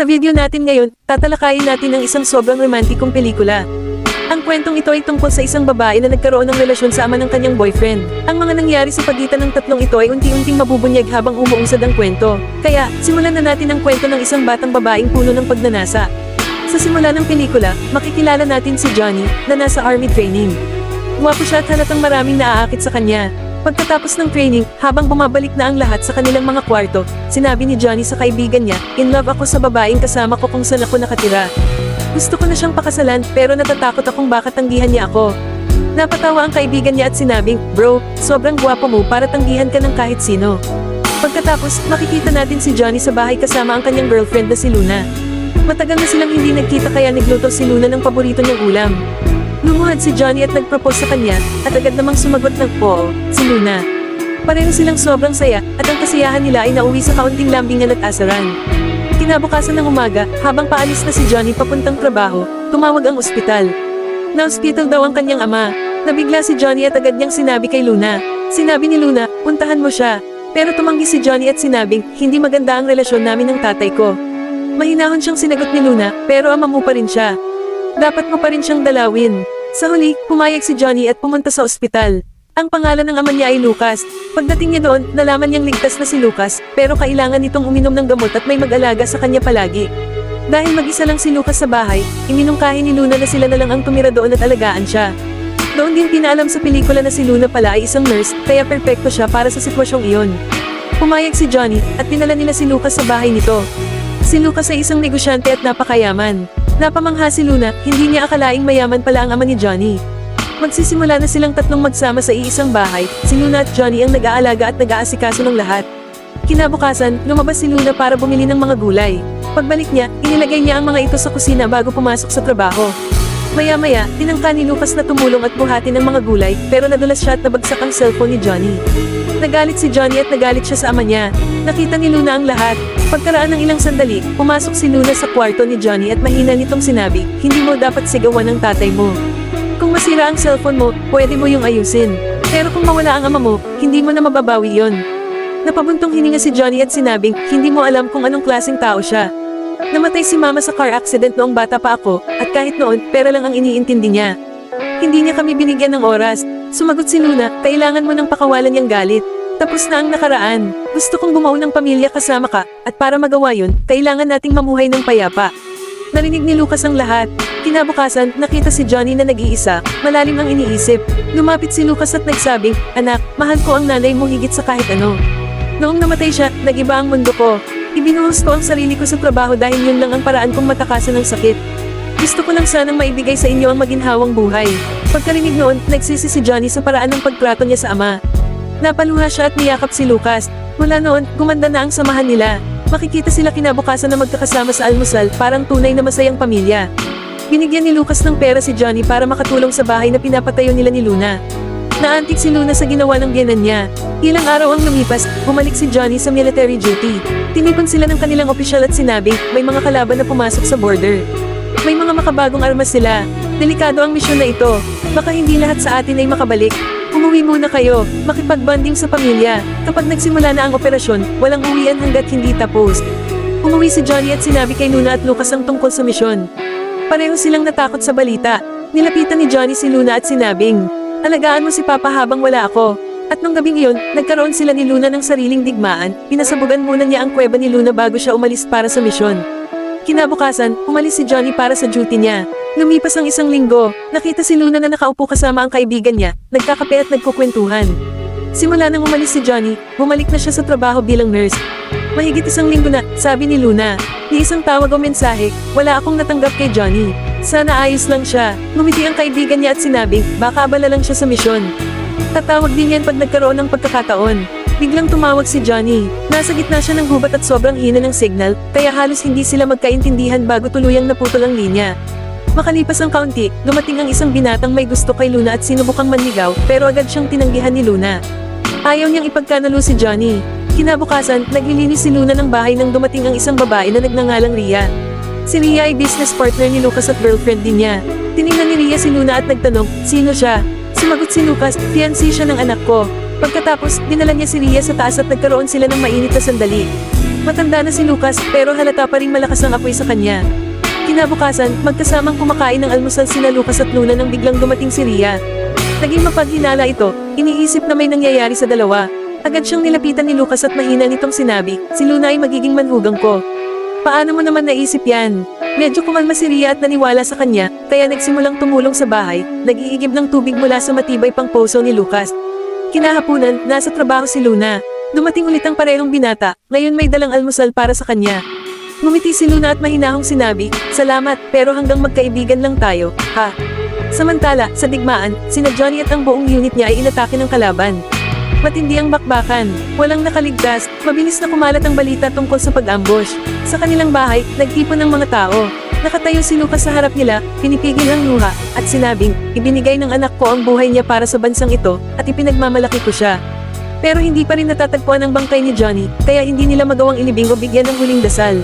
Sa video natin ngayon, tatalakayin natin ang isang sobrang romantikong pelikula. Ang kwentong ito ay tungkol sa isang babae na nagkaroon ng relasyon sa ama ng kanyang boyfriend. Ang mga nangyari sa pagitan ng tatlong ito ay unti-unting mabubunyag habang umuusad ang kwento. Kaya, simulan na natin ang kwento ng isang batang babaeng puno ng pagnanasa. Sa simula ng pelikula, makikilala natin si Johnny, na nasa army training. Guwapo siya at halatang maraming naaakit sa kanya. Pagkatapos ng training, habang bumabalik na ang lahat sa kanilang mga kwarto, sinabi ni Johnny sa kaibigan niya, In love ako sa babaeng kasama ko kung saan ako nakatira. Gusto ko na siyang pakasalan pero natatakot akong baka tanggihan niya ako. Napatawa ang kaibigan niya at sinabing, Bro, sobrang gwapo mo para tanggihan ka ng kahit sino. Pagkatapos, makikita natin si Johnny sa bahay kasama ang kanyang girlfriend na si Luna. Matagal na silang hindi nagkita kaya nagluto si Luna ng paborito niyang ulam. Lumuhad si Johnny at nagpropose sa kanya, at agad namang sumagot ng oo, si Luna. Pareho silang sobrang saya, at ang kasiyahan nila ay nauwi sa kaunting lambingan at asaran. Kinabukasan ng umaga, habang paalis na si Johnny papuntang trabaho, tumawag ang ospital. Na-hospital daw ang kanyang ama. Nabigla si Johnny at agad niyang sinabi kay Luna. Sinabi ni Luna, puntahan mo siya. Pero tumanggi si Johnny at sinabing, hindi maganda ang relasyon namin ng tatay ko. Mahinahon siyang sinagot ni Luna, pero ama mo pa rin siya. Dapat mo pa rin siyang dalawin. Sa huli, pumayag si Johnny at pumunta sa ospital. Ang pangalan ng ama niya ay Lucas. Pagdating niya doon, nalaman niyang ligtas na si Lucas, pero kailangan nitong uminom ng gamot at may mag-alaga sa kanya palagi. Dahil mag-isa lang si Lucas sa bahay, iminungkahi ni Luna na sila na lang ang tumira doon at alagaan siya. Doon din pinaalam sa pelikula na si Luna pala ay isang nurse, kaya perpekto siya para sa sitwasyong iyon. Pumayag si Johnny, at pinala nila si Lucas sa bahay nito. Si Lucas ay isang negosyante at napakayaman. Napamangha si Luna, hindi niya akalaing mayaman pala ang ama ni Johnny. Magsisimula na silang tatlong magsama sa iisang bahay, si Luna at Johnny ang nag-aalaga at nag-aasikaso ng lahat. Kinabukasan, lumabas si Luna para bumili ng mga gulay. Pagbalik niya, inilagay niya ang mga ito sa kusina bago pumasok sa trabaho. Maya-maya, tinangka ni Lucas na tumulong at buhatin ang mga gulay, pero nadulas siya at nabagsak ang cellphone ni Johnny. Nagalit si Johnny at nagalit siya sa ama niya. Nakita ni Luna ang lahat. Pagkaraan ng ilang sandali, pumasok si Luna sa kwarto ni Johnny at mahina nitong sinabi, hindi mo dapat sigawan ng tatay mo. Kung masira ang cellphone mo, pwede mo yung ayusin. Pero kung mawala ang ama mo, hindi mo na mababawi yon. Napabuntong hininga si Johnny at sinabing, hindi mo alam kung anong klaseng tao siya. Namatay si mama sa car accident noong bata pa ako, at kahit noon, pera lang ang iniintindi niya. Hindi niya kami binigyan ng oras. Sumagot si Luna, kailangan mo ng pakawalan niyang galit. Tapos na ang nakaraan. Gusto kong bumuo ng pamilya kasama ka, at para magawa yun, kailangan nating mamuhay ng payapa. Narinig ni Lucas ang lahat. Kinabukasan, nakita si Johnny na nag-iisa, malalim ang iniisip. Lumapit si Lucas at nagsabing, Anak, mahal ko ang nanay mo higit sa kahit ano. Noong namatay siya, nag-iba ang mundo ko. Ibinuhos ko ang sarili ko sa trabaho dahil yun lang ang paraan kong matakasan ng sakit. Gusto ko lang sanang maibigay sa inyo ang maginhawang buhay. Pagkarinig noon, nagsisi si Johnny sa paraan ng pagtrato niya sa ama. Napaluha siya at niyakap si Lucas. Mula noon, gumanda na ang samahan nila. Makikita sila kinabukasan na magkakasama sa almusal, parang tunay na masayang pamilya. Binigyan ni Lucas ng pera si Johnny para makatulong sa bahay na pinapatayo nila ni Luna. Naantik si Luna sa ginawa ng biyanan niya. Ilang araw ang lumipas, bumalik si Johnny sa military duty. Tinipon sila ng kanilang opisyal at sinabi, may mga kalaban na pumasok sa border. May mga makabagong armas sila. Delikado ang misyon na ito. Baka hindi lahat sa atin ay makabalik. Umuwi muna kayo, makipagbanding sa pamilya. Kapag nagsimula na ang operasyon, walang uwian hanggat hindi tapos. Umuwi si Johnny at sinabi kay Luna at Lucas ang tungkol sa misyon. Pareho silang natakot sa balita. Nilapitan ni Johnny si Luna at sinabing, Alagaan mo si Papa habang wala ako. At nung gabing iyon, nagkaroon sila ni Luna ng sariling digmaan, pinasabugan muna niya ang kuweba ni Luna bago siya umalis para sa misyon. Kinabukasan, umalis si Johnny para sa duty niya. Lumipas ang isang linggo, nakita si Luna na nakaupo kasama ang kaibigan niya, nagkakape at nagkukwentuhan. Simula nang umalis si Johnny, bumalik na siya sa trabaho bilang nurse. Mahigit isang linggo na, sabi ni Luna. Ni isang tawag o mensahe, wala akong natanggap kay Johnny. Sana ayos lang siya. Ngumiti ang kaibigan niya at sinabing, baka abala lang siya sa misyon. Tatawag din yan pag nagkaroon ng pagkakataon. Biglang tumawag si Johnny. Nasa gitna siya ng gubat at sobrang hina ng signal, kaya halos hindi sila magkaintindihan bago tuluyang naputol ang linya. Makalipas ang kaunti, dumating ang isang binatang may gusto kay Luna at sinubukang manligaw, pero agad siyang tinanggihan ni Luna. Ayaw niyang ipagkanalo si Johnny. Kinabukasan, naglilinis si Luna ng bahay nang dumating ang isang babae na nagngangalang Ria. Si Ria ay business partner ni Lucas at girlfriend din niya. Tiningnan ni Ria si Luna at nagtanong, sino siya? Sumagot si Lucas, fiancé siya ng anak ko. Pagkatapos, dinala niya si Ria sa taas at nagkaroon sila ng mainit na sandali. Matanda na si Lucas pero halata pa rin malakas ang apoy sa kanya. Kinabukasan, magkasamang kumakain ng almusal sina Lucas at Luna nang biglang dumating si Ria. Naging mapaghinala ito, iniisip na may nangyayari sa dalawa. Agad siyang nilapitan ni Lucas at mahina nitong sinabi, si Luna ay magiging manhugang ko. Paano mo naman naisip yan? Medyo kumalma si at naniwala sa kanya, kaya nagsimulang tumulong sa bahay, nag-iigib ng tubig mula sa matibay pang poso ni Lucas. Kinahapunan, nasa trabaho si Luna. Dumating ulit ang parehong binata, ngayon may dalang almusal para sa kanya. Ngumiti si Luna at mahinahong sinabi, Salamat, pero hanggang magkaibigan lang tayo, ha? Samantala, sa digmaan, sina Johnny at ang buong unit niya ay inatake ng kalaban. Matindi ang bakbakan, walang nakaligtas, mabilis na kumalat ang balita tungkol sa pag-ambush. Sa kanilang bahay, nagtipon ng mga tao. Nakatayo si Lucas sa harap nila, pinipigil ang luha, at sinabing, ibinigay ng anak ko ang buhay niya para sa bansang ito, at ipinagmamalaki ko siya. Pero hindi pa rin natatagpuan ang bangkay ni Johnny, kaya hindi nila magawang ilibing o bigyan ng huling dasal.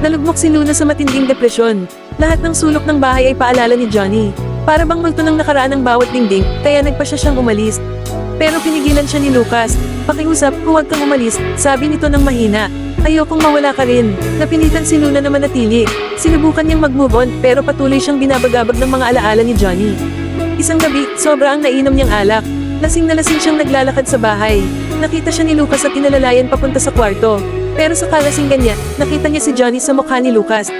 Nalugmok si Luna sa matinding depresyon. Lahat ng sulok ng bahay ay paalala ni Johnny. Para bang multo ng nakaraan ng bawat dingding, kaya nagpa siya siyang umalis. Pero pinigilan siya ni Lucas. Pakiusap, huwag kang umalis, sabi nito ng mahina. Ayokong mawala ka rin. Napilitan si Luna na manatili. Sinubukan niyang mag-move on, pero patuloy siyang binabagabag ng mga alaala ni Johnny. Isang gabi, sobra ang nainom niyang alak. Lasing na lasing siyang naglalakad sa bahay. Nakita siya ni Lucas at tinalalayan papunta sa kwarto. Pero sa kalasinggan niya, nakita niya si Johnny sa mukha ni Lucas.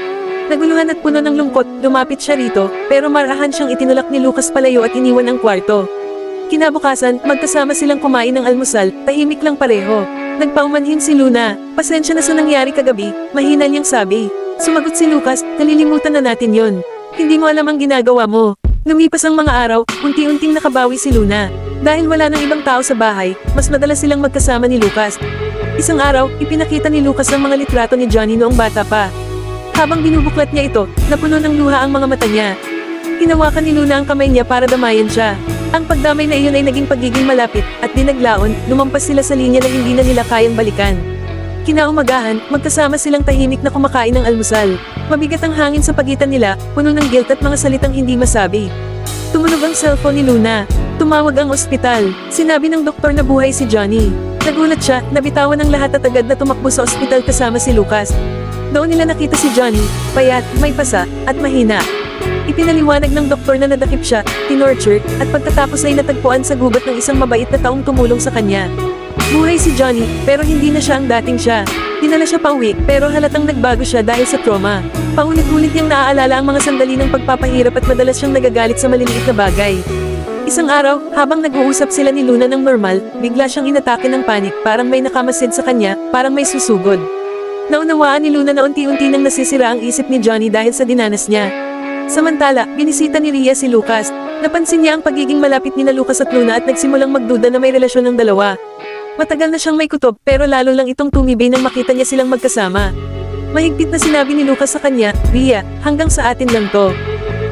Naguluhan at puno ng lungkot, lumapit siya rito, pero marahan siyang itinulak ni Lucas palayo at iniwan ang kwarto. Kinabukasan, magkasama silang kumain ng almusal, tahimik lang pareho. Nagpaumanhin si Luna, pasensya na sa nangyari kagabi, mahina niyang sabi. Sumagot si Lucas, nalilimutan na natin yon. Hindi mo alam ang ginagawa mo. Lumipas ang mga araw, unti-unting nakabawi si Luna. Dahil wala nang ibang tao sa bahay, mas madalas silang magkasama ni Lucas. Isang araw, ipinakita ni Lucas ang mga litrato ni Johnny noong bata pa. Habang binubuklat niya ito, napuno ng luha ang mga mata niya. Hinawakan ni Luna ang kamay niya para damayan siya. Ang pagdamay na iyon ay naging pagiging malapit, at dinaglaon, lumampas sila sa linya na hindi na nila kayang balikan. Kinaumagahan, magkasama silang tahimik na kumakain ng almusal. Mabigat ang hangin sa pagitan nila, puno ng guilt at mga salitang hindi masabi. Tumunog ang cellphone ni Luna. Tumawag ang ospital. Sinabi ng doktor na buhay si Johnny. Nagulat siya, nabitawan ng lahat at agad na tumakbo sa ospital kasama si Lucas. Doon nila nakita si Johnny, payat, may pasa, at mahina. Ipinaliwanag ng doktor na nadakip siya, tinorture, at pagkatapos ay natagpuan sa gubat ng isang mabait na taong tumulong sa kanya. Buhay si Johnny, pero hindi na siya ang dating siya. Dinala siya pauwi, pero halatang nagbago siya dahil sa trauma. Paulit-ulit niyang naaalala ang mga sandali ng pagpapahirap at madalas siyang nagagalit sa maliliit na bagay. Isang araw, habang nag-uusap sila ni Luna ng normal, bigla siyang inatake ng panik, parang may nakamasid sa kanya, parang may susugod. Naunawaan ni Luna na unti-unti nang nasisira ang isip ni Johnny dahil sa dinanas niya. Samantala, binisita ni Ria si Lucas. Napansin niya ang pagiging malapit ni na Lucas at Luna at nagsimulang magduda na may relasyon ng dalawa. Matagal na siyang may kutob pero lalo lang itong tumibay nang makita niya silang magkasama. Mahigpit na sinabi ni Lucas sa kanya, Ria, hanggang sa atin lang to.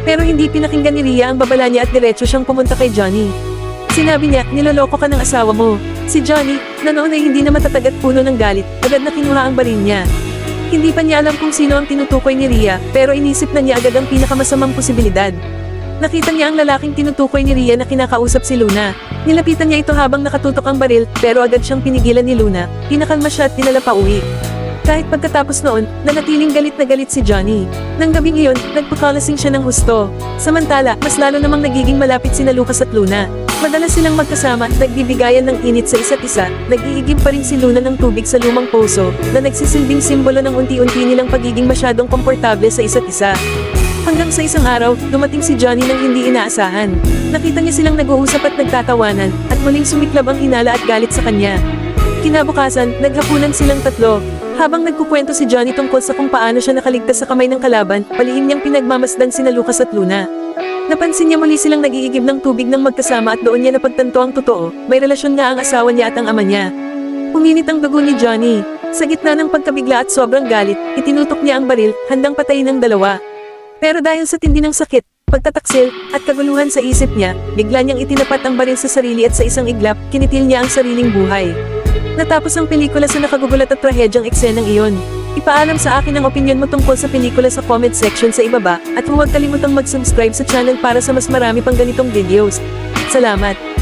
Pero hindi pinakinggan ni Ria ang babala niya at diretso siyang pumunta kay Johnny. Sinabi niya, niloloko ka ng asawa mo. Si Johnny, na ay hindi na matatag at puno ng galit, agad na kinuha ang baril niya. Hindi pa niya alam kung sino ang tinutukoy ni Ria, pero inisip na niya agad ang pinakamasamang posibilidad. Nakita niya ang lalaking tinutukoy ni Ria na kinakausap si Luna. Nilapitan niya ito habang nakatutok ang baril, pero agad siyang pinigilan ni Luna. Pinakalma siya at dinala uwi. Kahit pagkatapos noon, nanatiling galit na galit si Johnny. Nang gabing iyon, nagpakalasing siya ng husto. Samantala, mas lalo namang nagiging malapit sina Lucas at Luna. Madalas silang magkasama, nagbibigayan ng init sa isa't isa, nag-iigib pa rin si Luna ng tubig sa lumang poso, na nagsisilbing simbolo ng unti-unti nilang pagiging masyadong komportable sa isa't isa. Hanggang sa isang araw, dumating si Johnny nang hindi inaasahan. Nakita niya silang nag-uusap at nagtatawanan, at muling sumiklab ang hinala at galit sa kanya. Kinabukasan, naghapunan silang tatlo. Habang nagkukwento si Johnny tungkol sa kung paano siya nakaligtas sa kamay ng kalaban, palihim niyang pinagmamasdan sina Lucas at Luna. Napansin niya muli silang nag-iigib ng tubig ng magkasama at doon niya napagtanto ang totoo, may relasyon nga ang asawa niya at ang ama niya. Puminit ang dugo ni Johnny. Sa gitna ng pagkabigla at sobrang galit, itinutok niya ang baril, handang patayin ng dalawa. Pero dahil sa tindi ng sakit, pagtataksil, at kaguluhan sa isip niya, bigla niyang itinapat ang baril sa sarili at sa isang iglap, kinitil niya ang sariling buhay. Natapos ang pelikula sa nakagugulat at trahedyang eksenang iyon. Ipaalam sa akin ang opinion mo tungkol sa pelikula sa comment section sa ibaba, at huwag kalimutang mag-subscribe sa channel para sa mas marami pang ganitong videos. Salamat!